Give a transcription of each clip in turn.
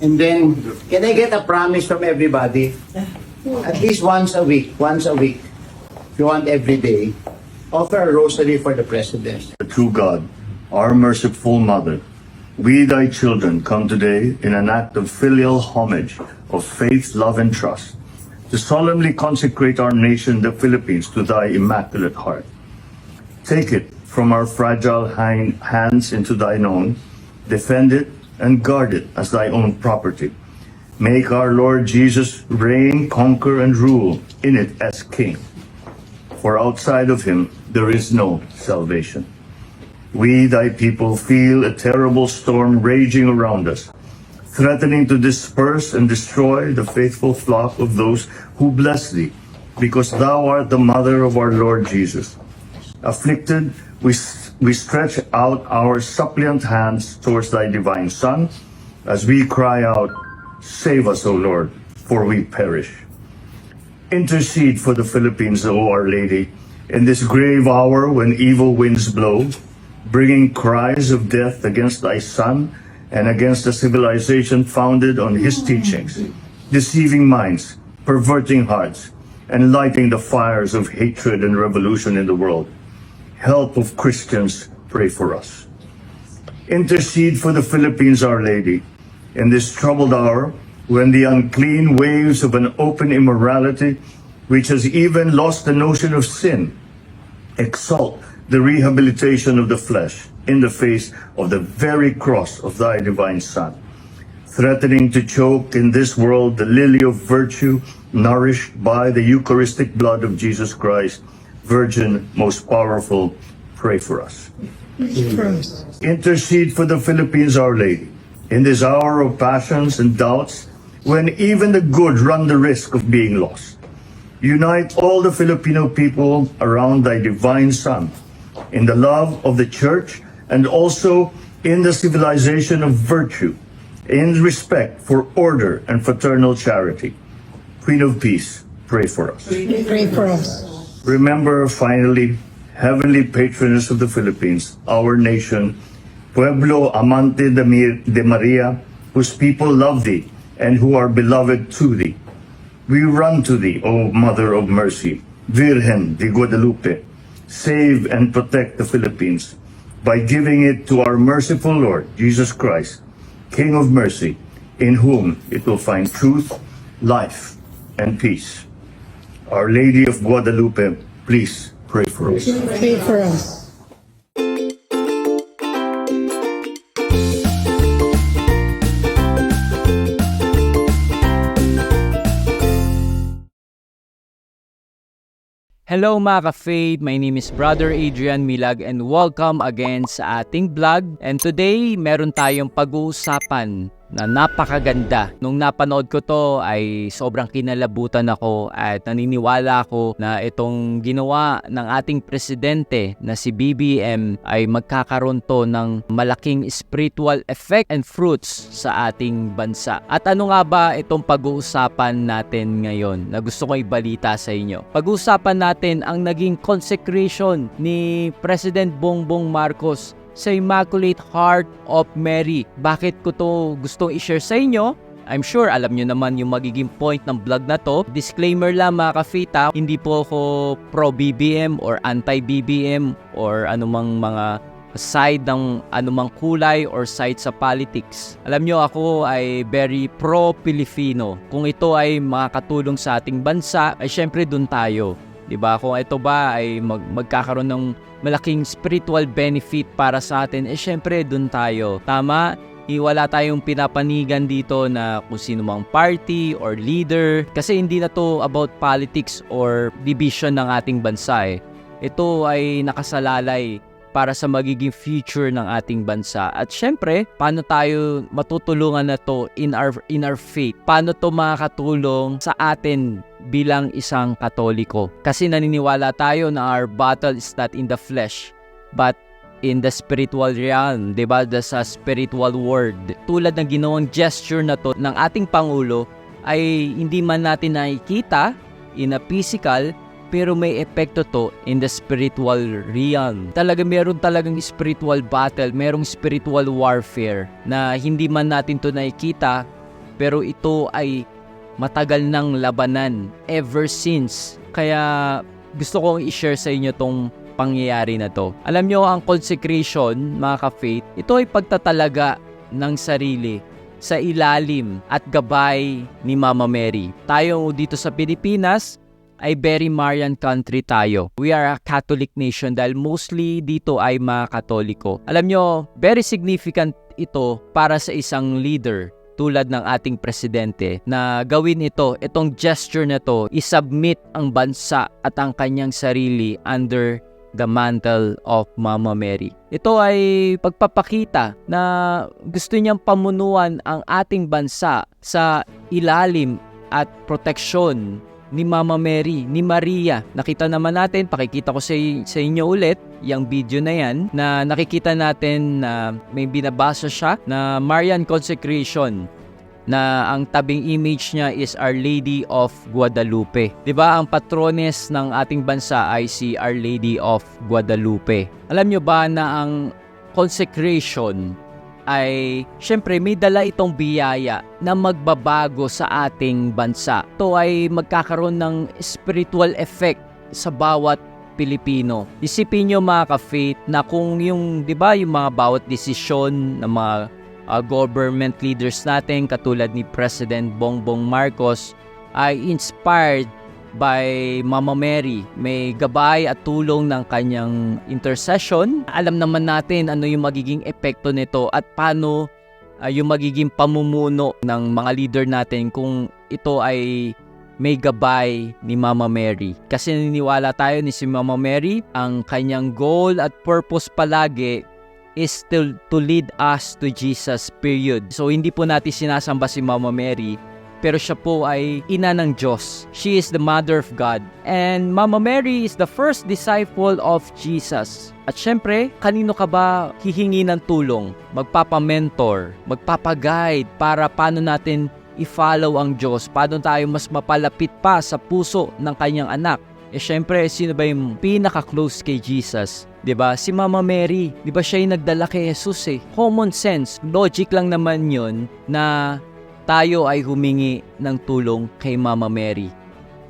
And then, can I get a promise from everybody? At least once a week, once a week, if you want every day, offer a rosary for the president. the true God, our merciful Mother, we thy children come today in an act of filial homage, of faith, love, and trust, to solemnly consecrate our nation, the Philippines, to thy immaculate heart. Take it from our fragile hands into thine own, defend it and guard it as thy own property. Make our Lord Jesus reign, conquer, and rule in it as King. For outside of him there is no salvation. We, thy people, feel a terrible storm raging around us, threatening to disperse and destroy the faithful flock of those who bless thee, because thou art the mother of our Lord Jesus. Afflicted, we, we stretch out our suppliant hands towards thy divine Son, as we cry out, Save us, O Lord, for we perish. Intercede for the Philippines, O Our Lady, in this grave hour when evil winds blow, bringing cries of death against thy Son and against a civilization founded on his teachings, deceiving minds, perverting hearts, and lighting the fires of hatred and revolution in the world. Help of Christians, pray for us. Intercede for the Philippines, Our Lady, in this troubled hour when the unclean waves of an open immorality, which has even lost the notion of sin, exalt the rehabilitation of the flesh in the face of the very cross of thy divine Son, threatening to choke in this world the lily of virtue nourished by the Eucharistic blood of Jesus Christ, Virgin most powerful, pray for us. Intercede for the Philippines, Our Lady, in this hour of passions and doubts, when even the good run the risk of being lost. Unite all the Filipino people around thy divine Son, in the love of the Church and also in the civilization of virtue, in respect for order and fraternal charity. Queen of Peace, pray for us. Pray for us. Remember, finally, heavenly patroness of the Philippines, our nation, Pueblo Amante de, Maria, whose people love thee and who are beloved to thee. We run to thee, O Mother of Mercy, Virgen de Guadalupe. Save and protect the Philippines by giving it to our merciful Lord, Jesus Christ, King of mercy, in whom it will find truth, life, and peace. Our Lady of Guadalupe, please pray for us. Pray for us. Hello mga ka-Faith, my name is Brother Adrian Milag and welcome again sa ating vlog. And today, meron tayong pag-uusapan na napakaganda. Nung napanood ko to ay sobrang kinalabutan ako at naniniwala ako na itong ginawa ng ating presidente na si BBM ay magkakaroon to ng malaking spiritual effect and fruits sa ating bansa. At ano nga ba itong pag-uusapan natin ngayon na gusto ko ibalita sa inyo? Pag-uusapan natin ang naging consecration ni President Bongbong Marcos sa Immaculate Heart of Mary. Bakit ko to gustong i-share sa inyo? I'm sure alam nyo naman yung magiging point ng vlog na to. Disclaimer lang mga kafita, hindi po ako pro-BBM or anti-BBM or anumang mga side ng anumang kulay or side sa politics. Alam nyo ako ay very pro-Filipino. Kung ito ay makakatulong sa ating bansa, ay syempre dun tayo. 'Di ba? Kung ito ba ay mag- magkakaroon ng malaking spiritual benefit para sa atin, eh syempre dun tayo. Tama? Eh, Wala tayong pinapanigan dito na kung sino mang party or leader kasi hindi na to about politics or division ng ating bansa eh. Ito ay nakasalalay para sa magiging future ng ating bansa. At syempre, paano tayo matutulungan na to in our in our faith? Paano to makakatulong sa atin bilang isang Katoliko? Kasi naniniwala tayo na our battle is not in the flesh, but in the spiritual realm, 'di ba? Sa spiritual world. Tulad ng ginawang gesture na to ng ating pangulo ay hindi man natin nakikita in a physical pero may epekto to in the spiritual realm. Talaga meron talagang spiritual battle, merong spiritual warfare na hindi man natin to nakikita pero ito ay matagal ng labanan ever since. Kaya gusto kong i-share sa inyo tong pangyayari na to. Alam nyo, ang consecration, mga ka-faith, ito ay pagtatalaga ng sarili sa ilalim at gabay ni Mama Mary. Tayo dito sa Pilipinas ay very Marian country tayo. We are a Catholic nation dahil mostly dito ay mga Katoliko. Alam nyo, very significant ito para sa isang leader tulad ng ating presidente na gawin ito, itong gesture na to, isubmit ang bansa at ang kanyang sarili under the mantle of Mama Mary. Ito ay pagpapakita na gusto niyang pamunuan ang ating bansa sa ilalim at proteksyon ni Mama Mary, ni Maria. Nakita naman natin, pakikita ko sa, sa inyo ulit, yung video na yan, na nakikita natin na may binabasa siya na Marian Consecration na ang tabing image niya is Our Lady of Guadalupe. 'Di ba ang patrones ng ating bansa ay si Our Lady of Guadalupe. Alam nyo ba na ang consecration ay syempre may dala itong biyaya na magbabago sa ating bansa. Ito ay magkakaroon ng spiritual effect sa bawat Pilipino. Isipin nyo mga ka-faith na kung yung, di ba, yung mga bawat desisyon ng mga uh, government leaders natin katulad ni President Bongbong Marcos ay inspired by Mama Mary. May gabay at tulong ng kanyang intercession. Alam naman natin ano yung magiging epekto nito at paano uh, yung magiging pamumuno ng mga leader natin kung ito ay may gabay ni Mama Mary. Kasi naniniwala tayo ni si Mama Mary, ang kanyang goal at purpose palagi is still to lead us to Jesus, period. So, hindi po natin sinasamba si Mama Mary, pero siya po ay ina ng Diyos. She is the mother of God. And Mama Mary is the first disciple of Jesus. At syempre, kanino ka ba hihingi ng tulong? Magpapa-mentor, magpapa-guide para paano natin i-follow ang Diyos, paano tayo mas mapalapit pa sa puso ng kanyang anak. Eh syempre, sino ba yung pinaka-close kay Jesus? 'Di ba? Si Mama Mary, 'di ba siya yung nagdala kay Jesus eh. Common sense, logic lang naman 'yon na tayo ay humingi ng tulong kay Mama Mary.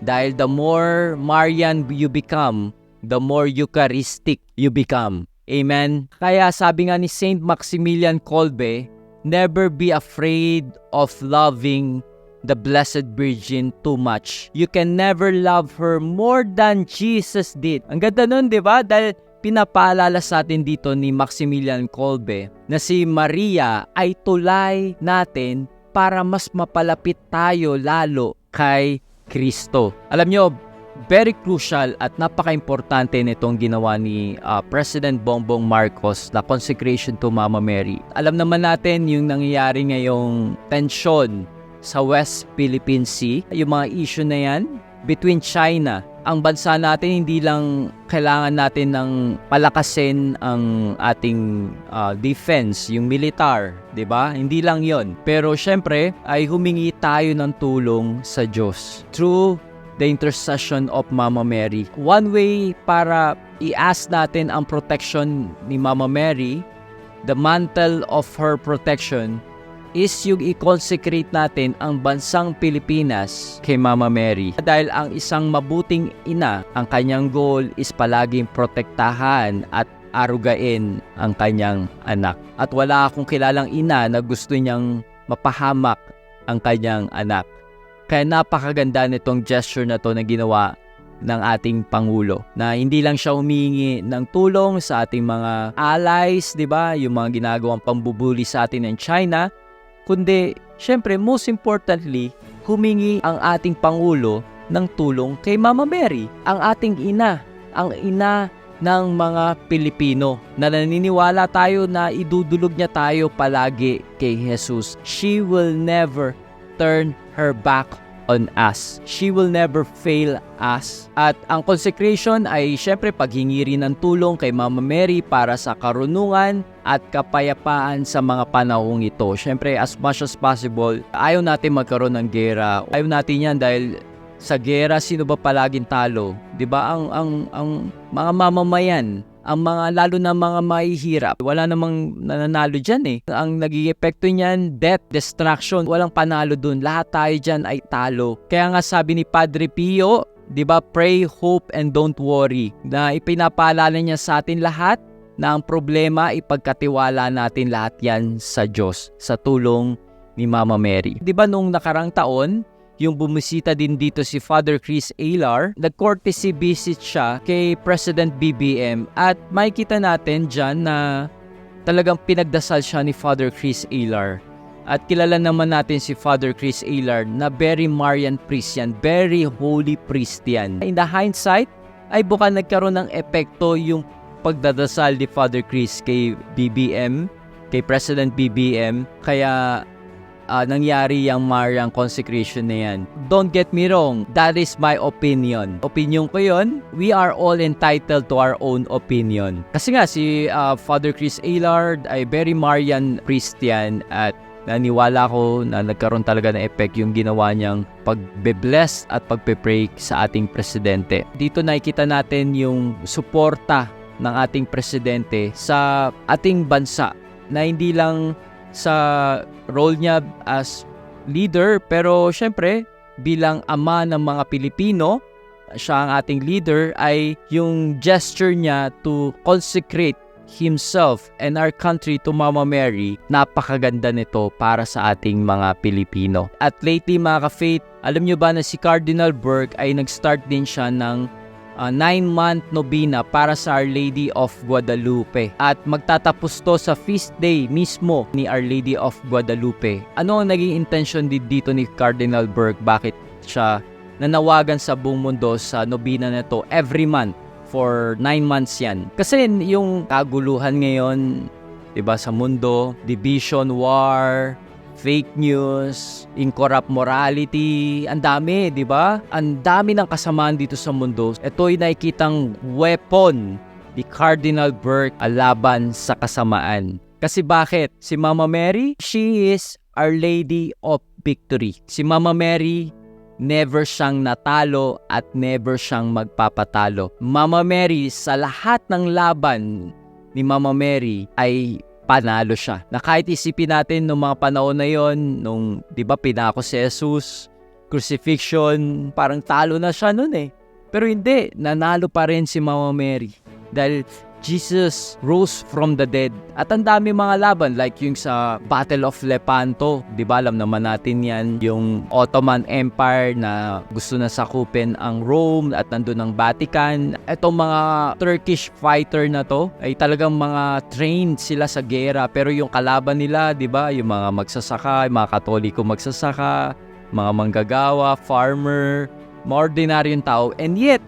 Dahil the more Marian you become, the more Eucharistic you become. Amen? Kaya sabi nga ni Saint Maximilian Kolbe, never be afraid of loving the Blessed Virgin too much. You can never love her more than Jesus did. Ang ganda nun, di ba? Dahil pinapaalala sa atin dito ni Maximilian Kolbe na si Maria ay tulay natin para mas mapalapit tayo lalo kay Kristo. Alam nyo, very crucial at napaka-importante nitong ginawa ni uh, President Bongbong Marcos na consecration to Mama Mary. Alam naman natin yung nangyayari ngayong tension sa West Philippine Sea, yung mga issue na yan between China ang bansa natin hindi lang kailangan natin ng palakasin ang ating uh, defense, yung militar, 'di ba? Hindi lang 'yon. Pero syempre ay humingi tayo ng tulong sa Diyos through the intercession of Mama Mary. One way para i-ask natin ang protection ni Mama Mary, the mantle of her protection is yung i-consecrate natin ang bansang Pilipinas kay Mama Mary. Dahil ang isang mabuting ina, ang kanyang goal is palaging protektahan at arugain ang kanyang anak. At wala akong kilalang ina na gusto niyang mapahamak ang kanyang anak. Kaya napakaganda nitong gesture na to na ginawa ng ating Pangulo na hindi lang siya humingi ng tulong sa ating mga allies, 'di ba? Yung mga ginagawang pambubuli sa atin ng China, kundi syempre most importantly, humingi ang ating Pangulo ng tulong kay Mama Mary, ang ating ina, ang ina ng mga Pilipino na naniniwala tayo na idudulog niya tayo palagi kay Jesus. She will never turn her back on us. She will never fail us. At ang consecration ay syempre paghingi rin ng tulong kay Mama Mary para sa karunungan at kapayapaan sa mga panahong ito. Syempre as much as possible, ayaw natin magkaroon ng gera. Ayaw natin yan dahil sa gera sino ba palaging talo? 'Di ba ang ang ang mga mamamayan ang mga lalo na mga mahihirap. Wala namang nananalo diyan eh. Ang naging epekto niyan, death, destruction. Walang panalo dun. Lahat tayo diyan ay talo. Kaya nga sabi ni Padre Pio, 'di ba, pray, hope and don't worry. Na ipinapaalala niya sa atin lahat na ang problema ipagkatiwala natin lahat 'yan sa Diyos sa tulong ni Mama Mary. 'Di ba nung nakarang taon, yung bumisita din dito si Father Chris Alar, nag-courtesy visit siya kay President BBM at makikita natin dyan na talagang pinagdasal siya ni Father Chris Alar. At kilala naman natin si Father Chris Alar na very Marian priest yan, very holy priest yan. In the hindsight, ay buka nagkaroon ng epekto yung pagdadasal ni Father Chris kay BBM, kay President BBM. Kaya ah, nangyari yung Marian consecration na yan. Don't get me wrong, that is my opinion. Opinion ko yon. We are all entitled to our own opinion. Kasi nga si ah, Father Chris Aylard ay very Marian Christian at naniwala ko na nagkaroon talaga ng effect yung ginawa niyang pagbe-bless at pagpe-pray sa ating presidente. Dito nakikita natin yung suporta ng ating presidente sa ating bansa na hindi lang sa role niya as leader pero syempre bilang ama ng mga Pilipino siya ang ating leader ay yung gesture niya to consecrate himself and our country to Mama Mary, napakaganda nito para sa ating mga Pilipino. At lately mga ka-faith, alam nyo ba na si Cardinal Burke ay nag-start din siya ng 9-month novena para sa Our Lady of Guadalupe. At magtatapos to sa feast day mismo ni Our Lady of Guadalupe. Ano ang naging intention dito ni Cardinal Burke? Bakit siya nanawagan sa buong mundo sa nobina na to every month for 9 months yan. Kasi yung kaguluhan ngayon, 'di ba sa mundo, division war, fake news, incorrupt morality, ang dami, 'di ba? Ang dami ng kasamaan dito sa mundo. Ito ay nakikitang weapon ni Cardinal Burke laban sa kasamaan. Kasi bakit? Si Mama Mary, she is Our Lady of Victory. Si Mama Mary, never siyang natalo at never siyang magpapatalo. Mama Mary, sa lahat ng laban ni Mama Mary ay panalo siya. Na kahit isipin natin nung mga panahon na yon, nung 'di ba pinako si Jesus, crucifixion, parang talo na siya noon eh. Pero hindi, nanalo pa rin si Mama Mary. Dahil Jesus rose from the dead. At ang dami mga laban like yung sa Battle of Lepanto. Di ba alam naman natin yan. Yung Ottoman Empire na gusto na sakupin ang Rome at nandun ang Vatican. Itong mga Turkish fighter na to ay talagang mga trained sila sa gera. Pero yung kalaban nila, di ba, yung mga magsasaka, yung mga katoliko magsasaka, mga manggagawa, farmer, mga ordinaryong tao. And yet,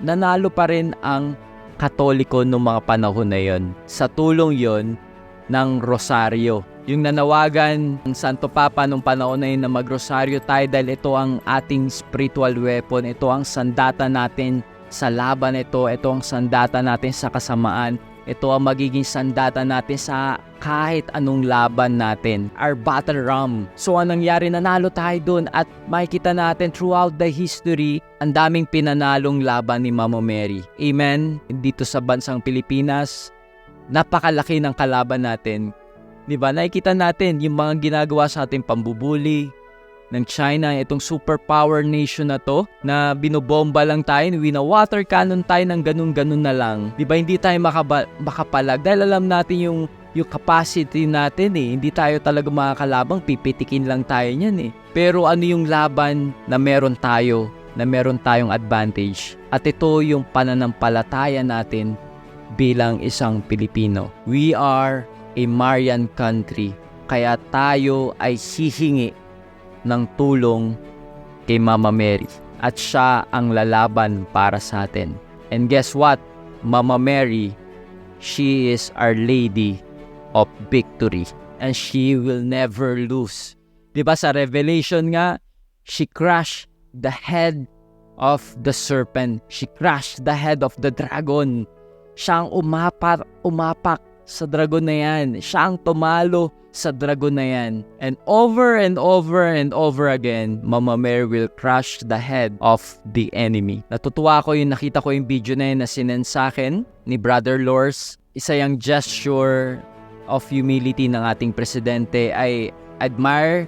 nanalo pa rin ang katoliko noong mga panahon na yon. Sa tulong yon ng rosaryo. Yung nanawagan ng Santo Papa nung panahon na yun na magrosaryo tayo dahil ito ang ating spiritual weapon. Ito ang sandata natin sa laban ito. Ito ang sandata natin sa kasamaan. Ito ang magiging sandata natin sa kahit anong laban natin. Our battle ram. So anong nangyari? Nanalo tayo doon at makikita natin throughout the history ang daming pinanalong laban ni Mama Mary. Amen? Dito sa bansang Pilipinas, napakalaki ng kalaban natin. 'Di ba? Nakikita natin yung mga ginagawa sa ating pambubuli ng China, itong superpower nation na to, na binobomba lang tayo, wina-water cannon tayo ng ganun-ganun na lang. 'Di ba? Hindi tayo makaba- makapalag dahil alam natin yung yung capacity natin eh. Hindi tayo talaga makakalabang, pipitikin lang tayo niyan eh. Pero ano yung laban na meron tayo, na meron tayong advantage? At ito yung pananampalataya natin bilang isang Pilipino. We are a Marian country, kaya tayo ay hihingi ng tulong kay Mama Mary. At siya ang lalaban para sa atin. And guess what? Mama Mary, she is our Lady of Victory. And she will never lose. Di ba sa Revelation nga, she crushed the head of the serpent. She crushed the head of the dragon. Siya ang umapak, umapak sa dragon na yan. Siya ang tumalo sa dragon na yan. And over and over and over again, Mama Mary will crush the head of the enemy. Natutuwa ko yung nakita ko yung video na yun na sinend sa akin ni Brother Lors. Isa yung gesture of humility ng ating presidente. I admire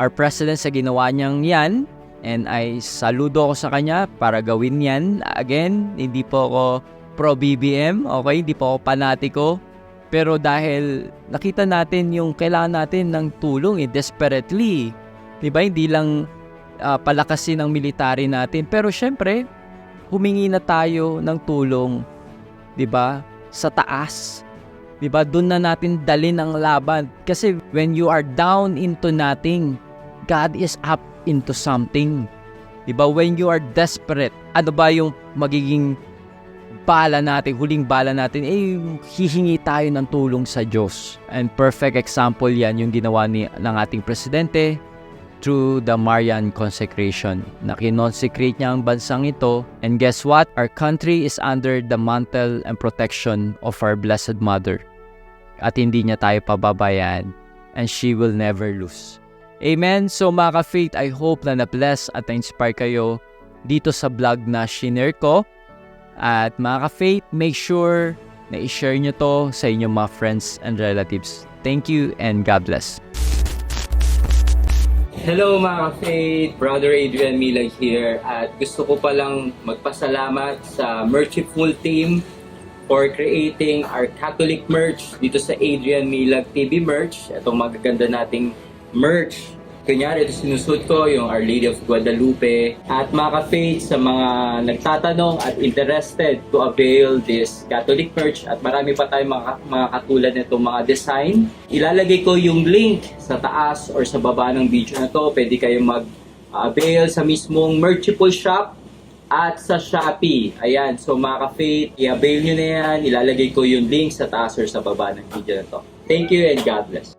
our president sa ginawa niyang yan and I saludo ako sa kanya para gawin yan. Again, hindi po ako pro BBM, okay? Hindi po ako panatiko. Pero dahil nakita natin yung kailangan natin ng tulong eh, desperately. 'Di ba? Hindi lang ah, palakasin ang military natin. Pero syempre, humingi na tayo ng tulong, 'di ba? Sa taas. 'Di ba? Doon na natin dalin ang laban kasi when you are down into nothing, God is up into something. 'Di ba? When you are desperate, ano ba yung magiging bala natin, huling bala natin, eh, hihingi tayo ng tulong sa Diyos. And perfect example yan yung ginawa ni, ng ating presidente through the Marian consecration. Na kinonsecrate niya ang bansang ito. And guess what? Our country is under the mantle and protection of our Blessed Mother. At hindi niya tayo pababayaan. And she will never lose. Amen. So mga ka-faith, I hope na na-bless at na-inspire kayo dito sa vlog na shinare ko. At mga ka-faith, make sure na i-share nyo to sa inyong mga friends and relatives. Thank you and God bless. Hello mga ka-faith, Brother Adrian Milag here at gusto ko palang magpasalamat sa Merchiful team for creating our Catholic merch dito sa Adrian Milag TV merch. Itong magaganda nating merch. Kunyari, ito sinusuot ko yung Our Lady of Guadalupe. At mga ka-faith, sa mga nagtatanong at interested to avail this Catholic merch at marami pa tayong mga, mga katulad nitong mga design. Ilalagay ko yung link sa taas or sa baba ng video na to. Pwede kayong mag-avail sa mismong Merchiful Shop at sa Shopee. Ayan, so mga ka-faith, i-avail nyo na yan. Ilalagay ko yung link sa taas or sa baba ng video na to. Thank you and God bless.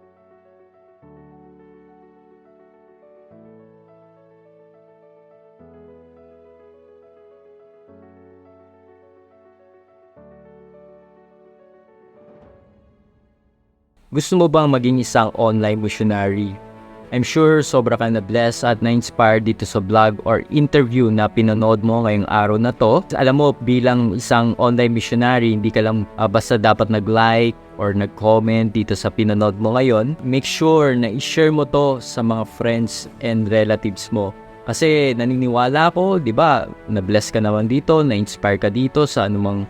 Gusto mo bang maging isang online missionary? I'm sure sobra ka na blessed at na-inspired dito sa vlog or interview na pinanood mo ngayong araw na to. Alam mo, bilang isang online missionary, hindi ka lang ah, basta dapat nag-like or nag-comment dito sa pinanood mo ngayon. Make sure na i-share mo to sa mga friends and relatives mo. Kasi naniniwala ko, di ba, na-bless ka naman dito, na-inspire ka dito sa anumang